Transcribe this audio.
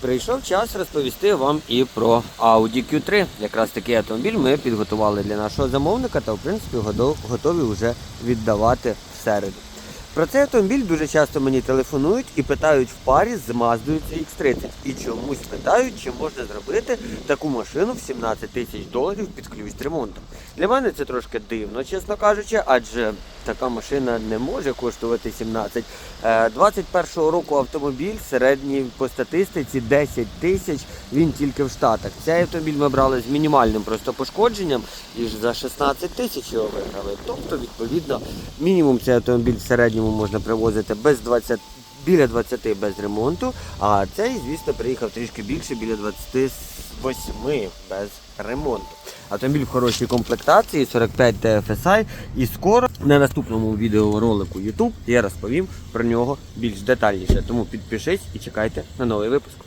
Прийшов час розповісти вам і про Audi Q3. Якраз такий автомобіль ми підготували для нашого замовника та в принципі готові вже віддавати в. Про цей автомобіль дуже часто мені телефонують і питають в парі з Mazda CX-30. І чомусь питають, чи можна зробити таку машину в 17 тисяч доларів під ключ ремонту. Для мене це трошки дивно, чесно кажучи, адже така машина не може коштувати 17. Е, 21-го року автомобіль середній по статистиці 10 тисяч. Він тільки в Штатах. Цей автомобіль ми брали з мінімальним просто пошкодженням і за 16 тисяч його виграли. Тобто, відповідно, мінімум цей автомобіль в середньому можна привозити без 20 біля 20 без ремонту, а цей, звісно, приїхав трішки більше, біля 28 без ремонту. Автомобіль в хорошій комплектації, 45 TFSI. І скоро на наступному відеоролику YouTube я розповім про нього більш детальніше. Тому підпишись і чекайте на новий випуск.